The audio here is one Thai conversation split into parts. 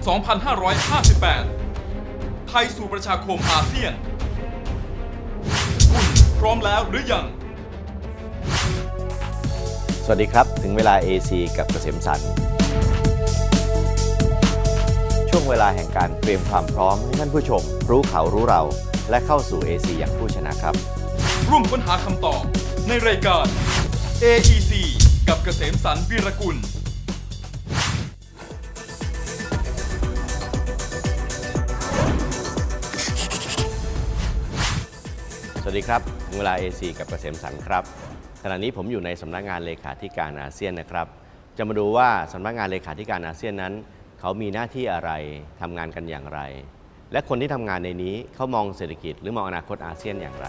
2558 ไทยสู่ประชาคมอาเซียน คุณพร้อมแล้วหรือยัง สวัสดีครับ ถึงเวลา AC กับเกษมสันต์ช่วงเวลาแห่งการเตรียมความพร้อมให้ท่านผู้ชม รู้เขารู้เรา และเข้าสู่ AC อย่างผู้ชนะครับ ร่วมค้นหาคำตอบในรายการ AEC กับเกษมสันต์วีรกุล วัสดีครับถึงเวลา AC กับเกษมสันครับ ขณะนี้ผมอยู่ในสำนักงานเลขาธิการอาเซียนนะครับ จะมาดูว่าสำนักงานเลขาธิการอาเซียนนั้น เขามีหน้าที่อะไรทำงานกันอย่างไร และคนที่ทำงานในนี้เขามองเศรษฐกิจหรือมองอนาคตอาเซียนอย่างไร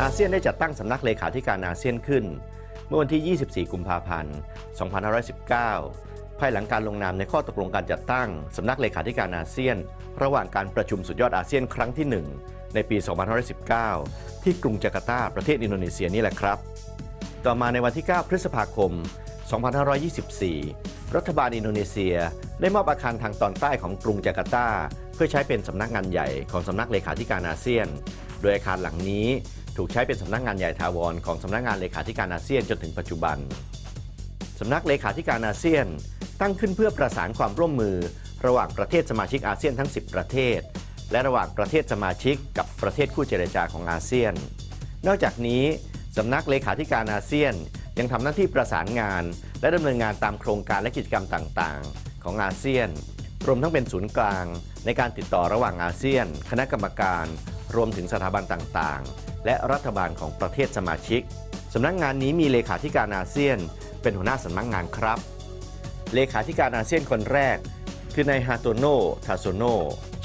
อาเซียนได้จัดตั้งสำนักเลขาธิการอาเซียนขึ้น เมื่อวันที่ 24 กุมภาพันธ์ 2519 ภายหลังการลงนามในข้อตกลงการจัดตั้งสำนักเลขาธิการอาเซียน ระหว่างการประชุมสุดยอดอาเซียนครั้งที่ 1 ในปี 2519 ที่กรุงจาการ์ตา ประเทศอินโดนีเซียนี่แหละครับ ต่อมาในวันที่ 9 พฤษภาคม 2524 รัฐบาลอินโดนีเซียได้มอบอาคารทางตอนใต้ของกรุงจาการ์ตา เพื่อใช้เป็นสำนักงานใหญ่ของสำนักเลขาธิการอาเซียน โดยอาคารหลังนี้ถูกใช้เป็นสำนักงานใหญ่ทาวรของสำนักงานเลขาธิการอาเซียนจนถึงปัจจุบันสำนักเลขาธิการอาเซียน ตั้งขึ้นเพื่อประสานความร่วมมือ ระหว่างประเทศสมาชิกอาเซียนทั้ง 10 ประเทศ และระหว่างประเทศสมาชิกกับประเทศคู่เจรจาของอาเซียน นอกจากนี้สำนักเลขาธิการอาเซียน ยังทำหน้าที่ประสานงาน และดำเนินงานตามโครงการและกิจกรรมต่างๆ ของอาเซียน รวมทั้งเป็นศูนย์กลาง ในการติดต่อระหว่างอาเซียน คณะกรรมการ รวมถึงสถาบันต่างๆ และรัฐบาลของประเทศสมาชิกสำนักงานนี้มีเลขาธิการอาเซียน เป็นหัวหน้าสำนักงานครับ เลขาธิการอาเซียนคนแรก คือนายฮาโตโนทาโซโน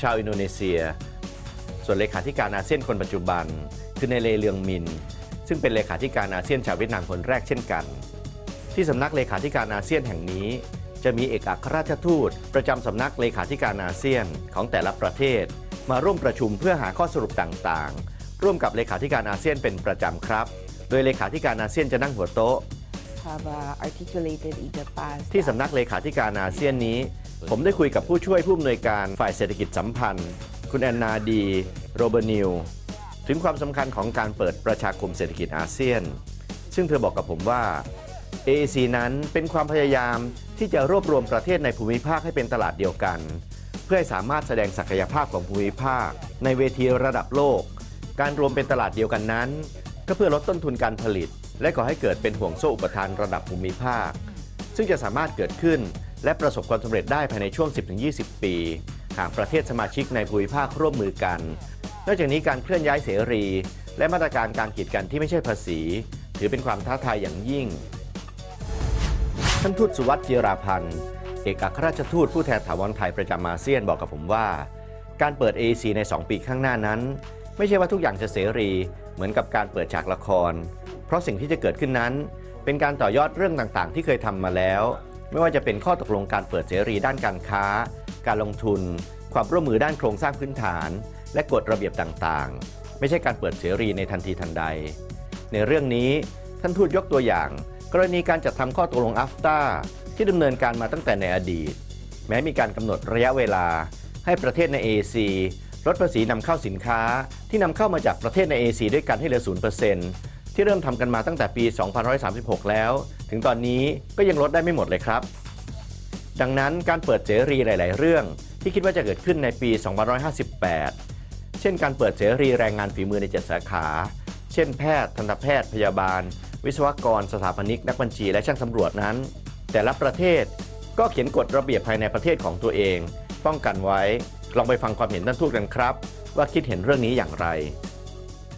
ชาวอินโดนีเซีย ส่วนเลขาธิการอาเซียนคนปัจจุบัน คือนายเลเลืองมิน ซึ่งเป็นเลขาธิการอาเซียนชาวเวียดนามคนแรกเช่นกัน ที่สำนักเลขาธิการอาเซียนแห่งนี้ จะมีเอกอัครราชทูต ประจำสำนักเลขาธิการอาเซียนของแต่ละประเทศ มาร่วมประชุมเพื่อหาข้อสรุปต่างๆ ร่วมกับเลขาธิการอาเซียนเป็นประจำครับ โดยเลขาธิการอาเซียนจะนั่งหัวโต๊ะ have uh, articulated in the past ที่สำนักเลขาธิการอาเซียนนี้ ผมได้คุยกับผู้ช่วยผู้อำนวยการฝ่ายเศรษฐกิจสัมพันธ์ คุณแอนนาดี โรเบอร์นิว ถึงความสำคัญของการเปิดประชาคมเศรษฐกิจอาเซียน ซึ่งเธอบอกกับผมว่า AAC นั้นเป็นความพยายามที่จะรวบรวมประเทศในภูมิภาคให้เป็นตลาดเดียวกัน เพื่อให้สามารถแสดงศักยภาพของภูมิภาค ในเวทีระดับโลก การรวมเป็นตลาดเดียวกันนั้น ก็เพื่อลดต้นทุนการผลิต และก่อให้เกิดเป็นห่วงโซ่อุปทานระดับภูมิภาค ซึ่งจะสามารถเกิดขึ้น และประสบความสำเร็จได้ภายในช่วง 10-20 ปี หากประเทศสมาชิกในภูมิภาคร่วมมือกัน นอกจากนี้การเคลื่อนย้ายเสรี และมาตรการการกีดกันที่ไม่ใช่ภาษี ถือเป็นความท้าทายอย่างยิ่ง ท่านทูตสุวัสดิ์จิราพันธ์เอกอัครราชทูตผู้แทนถาวรไทยประจำอาเซียนบอกกับผมว่า การเปิด AEC ใน 2 ปีข้างหน้านั้น ไม่ใช่ว่าทุกอย่างจะเสรี เหมือนกับการเปิดฉากละคร เพราะสิ่งที่จะเกิดขึ้นนั้น เป็นการต่อยอดเรื่องต่างๆ ที่เคยทำมาแล้ว ไม่ว่าจะเป็นข้อตกลงการเปิดเสรีด้านการค้า การลงทุน ความร่วมมือด้านโครงสร้างพื้นฐาน และกฎระเบียบต่างๆ ไม่ใช่การเปิดเสรีในทันทีทันใด ในเรื่องนี้ท่านทูตยกตัวอย่าง กรณีการจัดทำข้อตกลงอัฟตาที่ดำเนินการมาตั้งแต่ในอดีต แม้มีการกำหนดระยะเวลาให้ประเทศใน AAC ลดภาษีนำเข้าสินค้าที่นำเข้ามาจากประเทศใน AAC ด้วยกันให้เหลือ 0%ที่เริ่มทำกันมาตั้งแต่ปี 2536 แล้ว ถึงตอนนี้ก็ยังลดได้ไม่หมดเลยครับ ดังนั้นการเปิดเสรีหลาย ๆ เรื่อง ที่คิดว่าจะเกิดขึ้นในปี 2558 เช่นการเปิดเสรีแรงงานฝีมือใน 7 สาขา เช่นแพทย์ ทันตแพทย์ พยาบาล วิศวกร สถาปนิก นักบัญชี และช่างสำรวจนั้น แต่ละประเทศก็เขียนกฎระเบียบภายในประเทศของตัวเอง ป้องกันไว้ ลองไปฟังความเห็นท่านทูตกันครับ ว่าคิดเห็นเรื่องนี้อย่างไร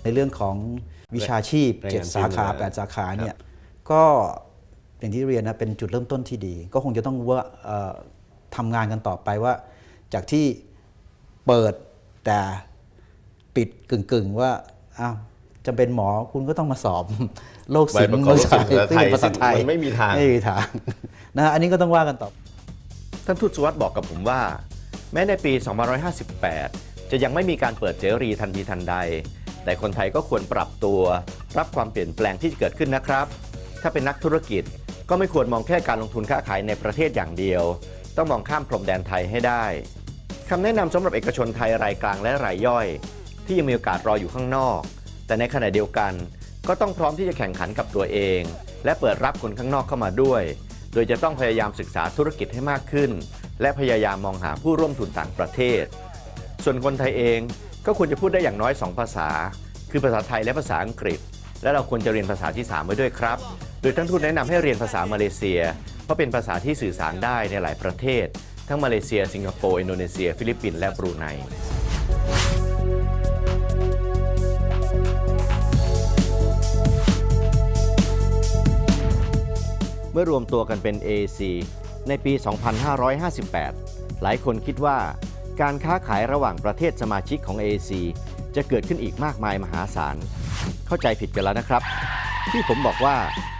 ในเรื่องของวิชาชีพแรงงานเจ็ดสาขาฝีมือแปดสาขาเนี่ยก็อย่างที่เรียนนะเป็นจุดเริ่มต้นที่ดี ก็คงจะต้องว่าเอ่อทำงานกันต่อไปว่า จากที่เปิดแต่ปิดกึ่งๆว่าอ้าวจะเป็นหมอคุณก็ต้องมาสอบโรคศิลใบประป์กอบภาษาโรคศิลป์ภาษาไทยภาษาไทยซึ่งมันไม่มีทางไม่มีทางนะฮะอันนี้ก็ต้องว่ากันต่อ ท่านทูตสุวัสด์บอกกับผมว่า แม้ในปี 2558 จะยังไม่มีการเปิดเสรีทันทีทันใด แต่คนไทยก็ควรปรับตัว รับความเปลี่ยนแปลงที่เกิดขึ้นนะครับ ถ้าเป็นนักธุรกิจก็ไม่ควรมองแค่การลงทุนค้าขายในประเทศอย่างเดียว ต้องมองข้ามพรมแดนไทยให้ได้คำแนะนำสำหรับเอกชนไทยรายกลางและรายย่อย ที่ยังมีโอกาสรออยู่ข้างนอก แต่ในขณะเดียวกัน ก็ต้องพร้อมที่จะแข่งขันกับตัวเอง และเปิดรับคนข้างนอกเข้ามาด้วย โดยจะต้องพยายามศึกษาธุรกิจให้มากขึ้น และพยายามมองหาผู้ร่วมทุนต่างประเทศ ส่วนคนไทยเองก็ควรจะพูดได้อย่างน้อย 2 ภาษา คือภาษาไทยและภาษาอังกฤษ และเราควรจะเรียนภาษาที่ 3 ไว้ด้วยครับ โดยท่านทูตแนะนำให้เรียนภาษามาเลเซีย เพราะเป็นภาษาที่สื่อสารได้ในหลายประเทศ ทั้งมาเลเซีย สิงคโปร์ อินโดนีเซีย ฟิลิปปินส์และบรูไน เมื่อรวมตัวกันเป็น AAC ในปี 2558 หลายคนคิดว่า การค้าขายระหว่างประเทศสมาชิกของ AAC จะเกิดขึ้นอีกมากมายมหาศาล เข้าใจผิดกันแล้วนะครับ ที่ผมบอกว่า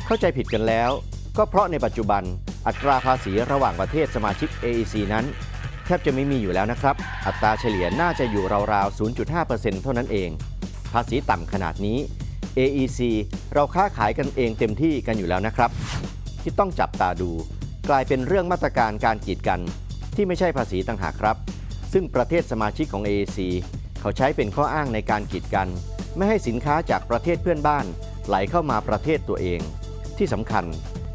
เข้าใจผิดกันแล้ว ก็เพราะในปัจจุบันอัตราภาษีระหว่างประเทศสมาชิก AEC นั้น แทบจะไม่มีอยู่แล้วนะครับ อัตราเฉลี่ยน่าจะอยู่ราวๆ 0.5%เท่านั้นเอง ภาษีต่ำขนาดนี้ AEC เราค้าขายกันเองเต็มที่กันอยู่แล้วนะครับ ที่ต้องจับตาดู กลายเป็นเรื่องมาตรการการกีดกัน ที่ไม่ใช่ภาษีต่างหากครับ ซึ่งประเทศสมาชิกของ AEC เขาใช้เป็นข้ออ้างในการกีดกัน ไม่ให้สินค้าจากประเทศเพื่อนบ้าน ไหลเข้ามาประเทศตัวเอง ที่สำคัญ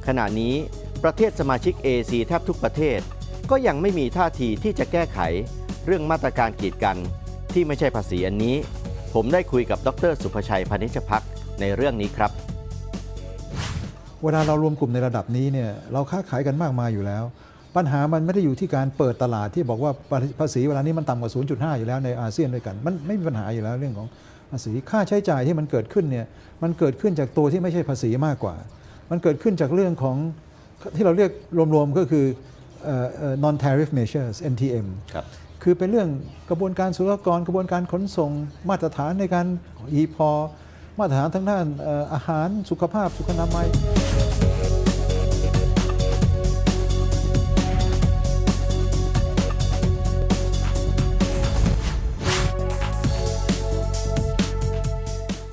ขณะนี้ประเทศสมาชิก AEC แทบทุกประเทศ ก็ยังไม่มีท่าทีที่จะแก้ไข เรื่องมาตรการกีดกันที่ไม่ใช่ภาษีอันนี้ ผมได้คุยกับดร สุภชัยพานิชพักในเรื่องนี้ครับ เวลาเรารวมกลุ่มในระดับนี้เนี่ยเราค้าขายกันมากมายอยู่แล้ว ปัญหามันไม่ได้อยู่ที่การเปิดตลาดที่บอกว่าภาษีเวลานี้มันต่ำกว่า 0.5 อยู่แล้วในอาเซียนด้วยกัน มันไม่มีปัญหาอยู่แล้วเรื่องของภาษีค่าใช้จ่ายที่มันเกิดขึ้นเนี่ยมันเกิดขึ้นจากตัวที่ไม่ใช่ภาษีมากกว่า มันเกิดขึ้นจากเรื่องของที่เราเรียกรวมๆก็คือเอ่อเอ่อ non tariff measures NTM ครับคือเป็นเรื่องกระบวนการศุลกากรกระบวนการขนส่งมาตรฐานในการ e พอ มาตรฐานทางด้านเอ่อาหารสุขภาพสุขนามัย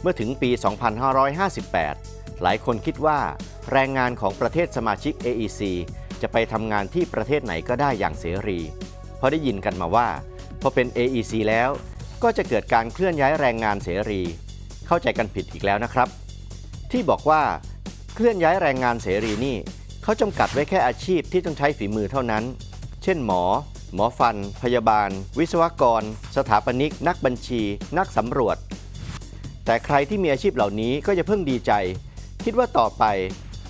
เมื่อถึงปี 2558 หลายคนคิดว่าแรงงานของประเทศสมาชิก AEC จะไปทำงานที่ประเทศไหนก็ได้อย่างเสรี เพราะได้ยินกันมาว่า พอเป็น AEC แล้ว ก็จะเกิดการเคลื่อนย้ายแรงงานเสรี เข้าใจกันผิดอีกแล้วนะครับ ที่บอกว่าเคลื่อนย้ายแรงงานเสรีนี่เขาจำกัดไว้แค่อาชีพที่ต้องใช้ฝีมือเท่านั้น เช่นหมอ หมอฟัน พยาบาล วิศวกร สถาปนิก นักบัญชี นักสำรวจ แต่ใครที่มีอาชีพเหล่านี้ก็จะเพิ่งดีใจ คิดว่าต่อไป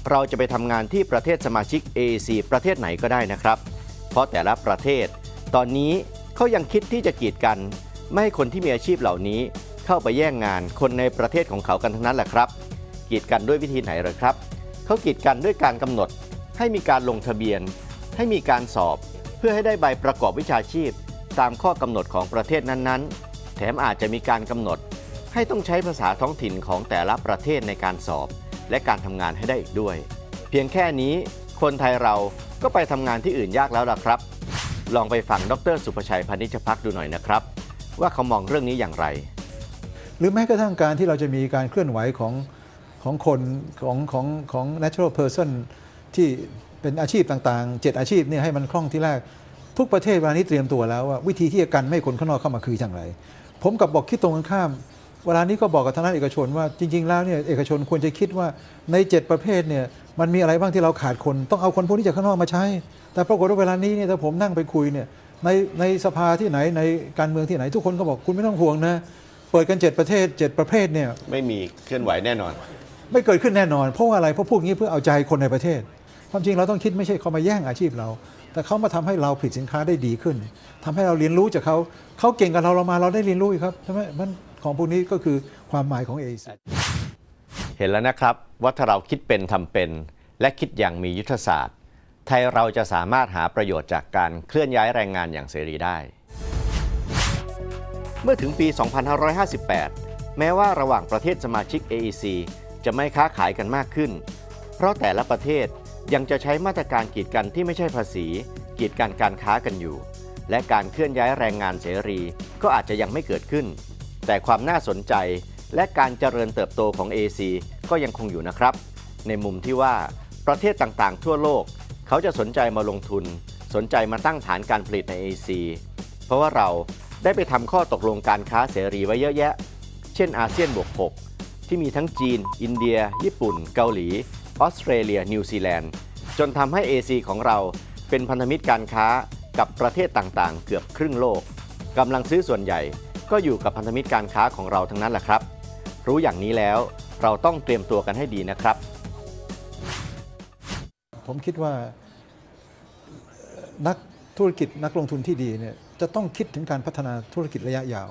เราจะไปทำงานที่ประเทศสมาชิก AAC ประเทศไหนก็ได้นะครับ เพราะแต่ละประเทศ ตอนนี้เขายังคิดที่จะกีดกัน ไม่ให้คนที่มีอาชีพเหล่านี้ เข้าไปแย่งงานคนในประเทศของเขากันทั้งนั้นแหละครับ กีดกันด้วยวิธีไหนเหรอครับ เขากีดกันด้วยการกำหนด ให้มีการลงทะเบียน ให้มีการสอบ เพื่อให้ได้ใบประกอบวิชาชีพ ตามข้อกำหนดของประเทศนั้นๆ แถมอาจจะมีการกำหนด ให้ต้องใช้ภาษาท้องถิ่นของแต่ละประเทศในการสอบ และการทำงานให้ได้อีกด้วย เพียงแค่นี้คนไทยเราก็ไปทำงานที่อื่นยากแล้วล่ะครับ ลองไปฟังดรสุภชัยพานิชพักดูหน่อยนะครับ ว่าเขามองเรื่องนี้อย่างไร รือแม้กระทั่งการที่เราจะมีการเคลื่อนไหวของของคนของของของ natural person ที่เป็นอาชีพต่างๆ 7 อาชีพเนี่ยให้มันคล่องที่แรก ทุกประเทศเวลานี้เตรียมตัวแล้วว่าวิธีที่จะกันไม่คนข้างนอกเข้ามาคืออย่างไร ผมกับบอกคิดตรงกันข้าม เวลานี้ก็บอกกับทางด้านเอกชนว่าจริง ๆ แล้วเนี่ยเอกชนควรจะคิดว่าใน 7 ประเภทเนี่ยมันมีอะไรบ้างที่เราขาดคนต้องเอาคนพวกนี้จากข้างนอกมาใช้ แต่ปรากฏว่าเวลานี้เนี่ยถ้าผมนั่งไปคุยเนี่ยในในสภาที่ไหนในการเมืองที่ไหนทุกคนก็บอกคุณไม่ต้องห่วงนะ เปิดกัน 7 ประเทศ 7 ประเภทเนี่ยไม่มีเคลื่อนไหวแน่นอน ไม่เกิดขึ้นแน่นอนเพราะว่าอะไรเพราะพวกนี้เพื่อเอาใจคนในประเทศ ความจริงเราต้องคิดไม่ใช่เขามาแย่งอาชีพเรา แต่เขามาทำให้เราผลิตสินค้าได้ดีขึ้นทำให้เราเรียนรู้จากเขาเขาเก่งกับเราเรามาเราได้เรียนรู้อีกครับใช่ไหมมันของพวกนี้ก็คือความหมายของ AEC เห็นแล้วนะครับว่าถ้าเราคิดเป็นทำเป็น และคิดอย่างมียุทธศาสตร์ ไทยเราจะสามารถหาประโยชน์จากการเคลื่อนย้ายแรงงานอย่างเสรีได้ เมื่อถึงปี 2558 แม้ว่าระหว่างประเทศสมาชิก AEC จะไม่ค้าขายกันมากขึ้น เพราะแต่ละประเทศยังจะใช้มาตรการกีดกันที่ไม่ใช่ภาษี กีดกันการค้ากันอยู่ และการเคลื่อนย้ายแรงงานเสรีก็อาจจะยังไม่เกิดขึ้น แต่ความน่าสนใจและการเจริญเติบโตของ AEC ก็ยังคงอยู่นะครับ ในมุมที่ว่าประเทศต่างๆ ทั่วโลก เขาจะสนใจมาลงทุน สนใจมาตั้งฐานการผลิตใน AEC เพราะว่าเรา ได้ไปทำข้อตกลงการค้าเสรีไว้เยอะแยะ เช่นอาเซียนบวก 6 ที่มีทั้งจีน อินเดีย ญี่ปุ่น เกาหลี ออสเตรเลีย นิวซีแลนด์ จนทำให้ AC ของเราเป็นพันธมิตรการค้ากับประเทศต่างๆ เกือบครึ่งโลกกำลังซื้อส่วนใหญ่ก็อยู่กับพันธมิตรการค้าของเราทั้งนั้นแหละครับ รู้อย่างนี้แล้วเราต้องเตรียมตัวกันให้ดีนะครับ ผมคิดว่านักธุรกิจนักลงทุนที่ดีเนี่ย จะต้องคิดถึงการพัฒนาธุรกิจระยะยาว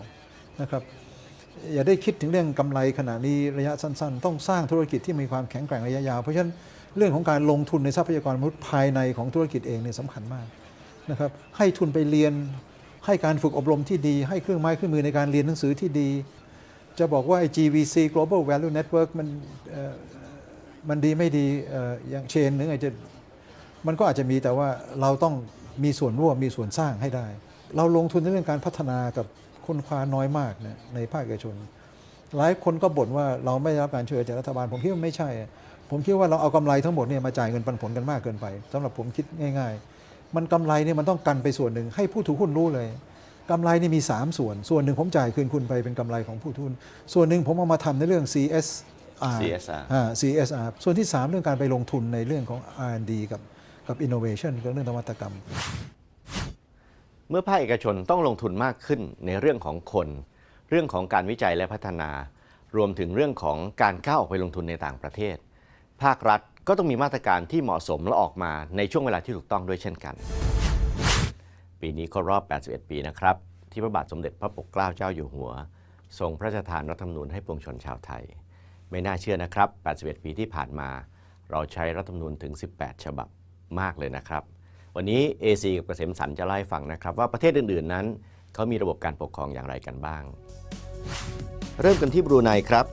นะครับอย่าได้คิดถึงเรื่องกำไรขณะนี้ระยะสั้น ๆ ต้องสร้างธุรกิจที่มีความแข็งแกร่งระยะยาว เพราะฉะนั้นเรื่องของการลงทุนในทรัพยากรมนุษย์ภายในของธุรกิจเองเนี่ยสำคัญมากนะครับให้ทุนไปเรียน ให้การฝึกอบรมที่ดี ให้เครื่องไม้เครื่องมือในการเรียนหนังสือที่ดี จะบอกว่าไอ้ GVC Global Value Network มันมันดีไม่ดีเอ่ออย่างเชนหรือไงจะมันก็อาจจะมีแต่ว่าเราต้องมีส่วนร่วมมีส่วนสร้างให้ได้ เราลงทุนในเรื่องการพัฒนากับคนคว้าน้อยมากนะในภาคเอกชน หลายคนก็บ่นว่าเราไม่ได้รับการช่วยเหลือจากรัฐบาล ผมคิดว่าไม่ใช่ ผมคิดว่าเราเอากำไรทั้งหมดเนี่ยมาจ่ายเงินปันผลกันมากเกินไปสำหรับผมคิดง่าย ๆ มันกำไรเนี่ยมันต้องกันไปส่วนหนึ่งให้ผู้ถือหุ้นรู้เลยกำไรนี่มี 3 ส่วน ส่วนหนึ่งผมจ่ายคืนคุณไปเป็นกำไรของผู้ถือหุ้นส่วนหนึ่งผมเอามาทำในเรื่อง CSR CSR อ่า CSR ส่วนที่ 3 เรื่องการไปลงทุนในเรื่องของ R&D กับกับ innovation กับเรื่องนวัตกรรม เมื่อภาคเอกชนต้องลงทุนมากขึ้นในเรื่องของคน เรื่องของการวิจัยและพัฒนา รวมถึงเรื่องของการก้าวออกไปลงทุนในต่างประเทศ ภาครัฐก็ต้องมีมาตรการที่เหมาะสมและออกมาในช่วงเวลาที่ถูกต้องด้วยเช่นกัน ปีนี้ครบรอบ 81 ปีนะครับ ที่พระบาทสมเด็จพระปกเกล้าเจ้าอยู่หัว ทรงพระราชทานรัฐธรรมนูญให้ปวงชนชาวไทย ไม่น่าเชื่อนะครับ 81 ปีที่ผ่านมา เราใช้รัฐธรรมนูญถึง 18 ฉบับมากเลยนะครับ วันนี้ AC กับเกษมสันจะเล่าให้ฟังนะครับว่าประเทศอื่นๆนั้นเขามีระบบการปกครองอย่างไรกันบ้าง เริ่มกันที่บรูไนครับ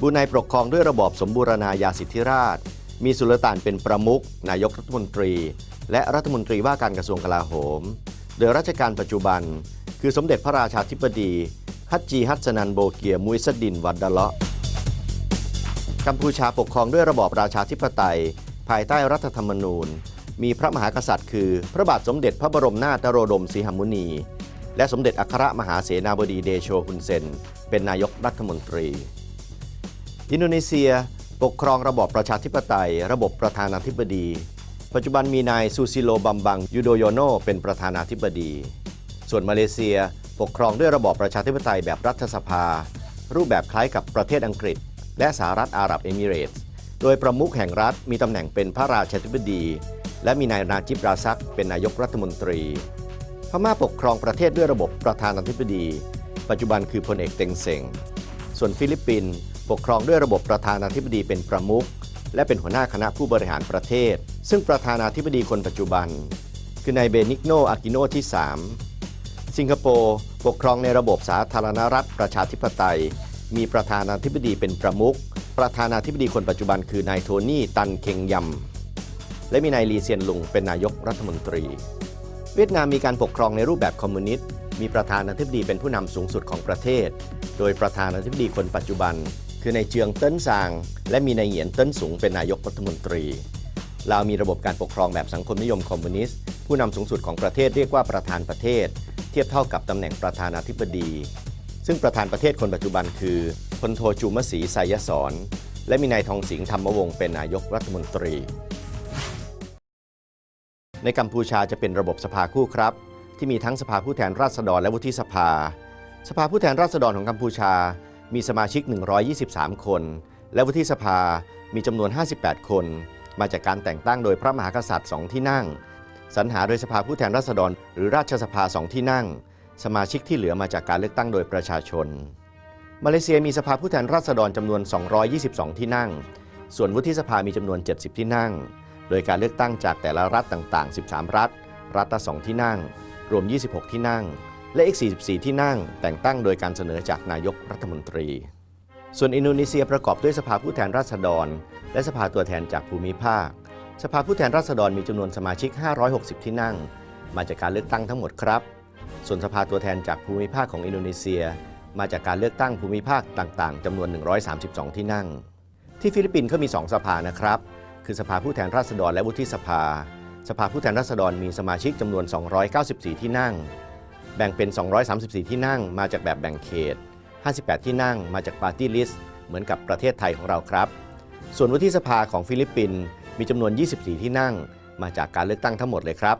บรูไนปกครองด้วยระบอบสมบูรณาญาสิทธิราช มีสุลต่านเป็นประมุขนายกรัฐมนตรี และรัฐมนตรีว่าการกระทรวงกลาโหม โดยราชการปัจจุบัน คือสมเด็จพระราชาธิบดีฮัจจีฮัสนันโบเกียมุยสดินวัดดะเลาะกัมพูชาปกครองด้วยระบอบราชาธิปไตย ภายใต้รัฐธรรมนูญ มีพระมหากษัตริย์คือ พระบาทสมเด็จพระบรมนาถโรดมสีหมุนี และสมเด็จอัครมหาเสนาบดีเดโชฮุนเซน เป็นนายกรัฐมนตรี อินโดนีเซียปกครองระบอบประชาธิปไตย ระบบประธานาธิบดี ปัจจุบันมีนายซูซิโลบัมบังยูโดโยโนเป็นประธานาธิบดี ส่วนมาเลเซียปกครองด้วยระบอบประชาธิปไตยแบบรัฐสภา รูปแบบคล้ายกับประเทศอังกฤษ และสหรัฐอาหรับเอมิเรตส์ โดยประมุขแห่งรัฐมีตำแหน่งเป็นพระราชาธิบดี และมีนายนาจิบราซักเป็นนายกรัฐมนตรี พม่าปกครองประเทศด้วยระบบประธานาธิบดี ปัจจุบันคือพลเอกเต็งเซ็ง ส่วนฟิลิปปินส์ปกครองด้วยระบบประธานาธิบดีเป็นประมุขและเป็นหัวหน้าคณะผู้บริหารประเทศ ซึ่งประธานาธิบดีคนปัจจุบัน คือนายเบนิกโน อากิโนที่ 3 สิงคโปร์ปกครองในระบบสาธารณรัฐประชาธิปไตย มีประธานาธิบดีเป็นประมุขประธานาธิบดีคนปัจจุบันคือนายโทนี่ ตันเคงยำ และมีนายลีเซียนลุงเป็นนายกรัฐมนตรี เวียดนามมีการปกครองในรูปแบบคอมมิวนิสต์ มีประธานาธิบดีเป็นผู้นำสูงสุดของประเทศ โดยประธานาธิบดีคนปัจจุบัน คือนายเจืองเติ้นซาง และมีนายเหยียนเติ้นสูงเป็นนายกรัฐมนตรีลาวมีระบบการปกครองแบบสังคมนิยมคอมมิวนิสต์ ผู้นำสูงสุดของประเทศเรียกว่าประธานประเทศ เทียบเท่ากับตำแหน่งประธานาธิบดี ซึ่งประธานประเทศคนปัจจุบันคือพลโทจูมศรีไสยสอนและมีนายทองสิงห์ธรรมวงศ์เป็นนายกรัฐมนตรี ในกัมพูชาจะเป็นระบบสภาคู่ครับ ที่มีทั้งสภาผู้แทนราษฎรและวุฒิสภา สภาผู้แทนราษฎรของกัมพูชา มีสมาชิก 123 คน และวุฒิสภามีจำนวน 58 คน มาจากการแต่งตั้งโดยพระมหากษัตริย์สองที่นั่ง สรรหาโดยสภาผู้แทนราษฎร หรือราชสภาสองที่นั่ง สมาชิกที่เหลือมาจากการเลือกตั้งโดยประชาชน มาเลเซียมีสภาผู้แทนราษฎรจำนวน 222 ที่นั่ง ส่วนวุฒิสภามีจำนวน 70 ที่นั่ง โดยการเลือกตั้งจากแต่ละรัฐต่าง ๆ 13 รัฐ รัฐละ2ที่นั่ง รวม 26 ที่นั่ง และอีก 44 ที่นั่ง แต่งตั้งโดยการเสนอจากนายกรัฐมนตรี ส่วนอินโดนีเซียประกอบด้วยสภาผู้แทนราษฎร และสภาตัวแทนจากภูมิภาค สภาผู้แทนราษฎรมีจำนวนสมาชิก 560 ที่นั่ง มาจากการเลือกตั้งทั้งหมดครับ ส่วนสภาตัวแทนจากภูมิภาคของอินโดนีเซีย มาจากการเลือกตั้งภูมิภาคต่าง ๆจำนวน 132 ที่นั่ง ที่ฟิลิปปินส์ก็มี 2 สภานะครับ คือสภาผู้แทนราษฎรและวุฒิสภา สภาผู้แทนราษฎรมีสมาชิกจำนวน 294 ที่นั่ง แบ่งเป็น 234 ที่นั่งมาจากแบบแบ่งเขต 58 ที่นั่งมาจากปาร์ตี้ลิสต์เหมือนกับประเทศไทยของเราครับ ส่วนวุฒิสภาของฟิลิปปินส์มีจำนวน 24 ที่นั่ง มาจากการเลือกตั้งทั้งหมดเลยครับ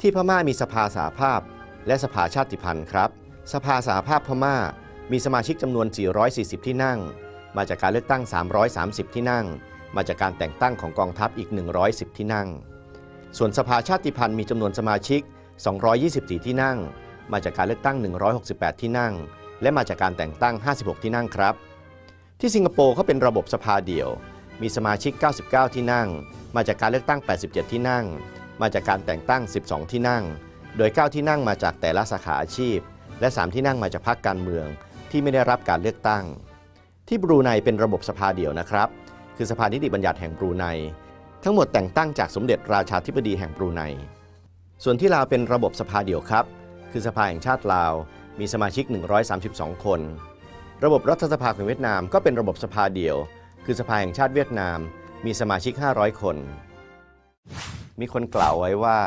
ที่พม่ามีสภาสหภาพ และสภาชาติพันธุ์ครับ สภาสหภาพพม่ามีสมาชิกจำนวน 440 ที่นั่ง มาจากการเลือกตั้ง 330 ที่นั่ง มาจากการแต่งตั้งของกองทัพอีก 110 ที่นั่ง ส่วนสภาชาติพันธุ์มีจำนวนสมาชิก 224 ที่นั่ง มาจากการเลือกตั้ง 168 ที่นั่ง และมาจากการแต่งตั้ง 56 ที่นั่งครับ ที่สิงคโปร์เขาเป็นระบบสภาเดี่ยว มีสมาชิก 99 ที่นั่ง มาจากการเลือกตั้ง 87 ที่นั่ง มาจากการแต่งตั้ง 12 ที่นั่ง โดย 9 ที่นั่งมาจากแต่ละสาขาอาชีพ และ 3 ที่นั่งมาจากพรรคการเมืองที่ไม่ได้รับการเลือกตั้ง ที่บรูไนเป็นระบบสภาเดี่ยวนะครับ คือสภานิติบัญญัติแห่งบรูไน ทั้งหมดแต่งตั้งจากสมเด็จราชาธิบดีแห่งบรูไน ส่วนที่ลาวเป็นระบบสภาเดี่ยวครับ คือสภาแห่งชาติลาว มีสมาชิก 132 คน ระบบรัฐสภาของเวียดนามก็เป็นระบบสภาเดี่ยว คือสภาแห่งชาติเวียดนาม มีสมาชิก 500 คน มีคนกล่าวไว้ว่า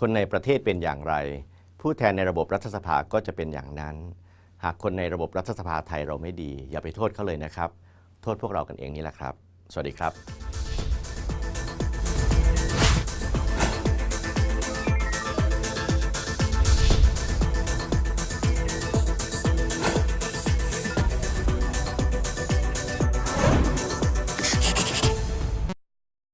คนในประเทศเป็นอย่างไร ผู้แทนในระบบรัฐสภาก็จะเป็นอย่างนั้น หากคนในระบบรัฐสภาไทยเราไม่ดี อย่าไปโทษเขาเลยนะครับ โทษพวกเรากันเองนี่แหละครับ สวัสดีครับ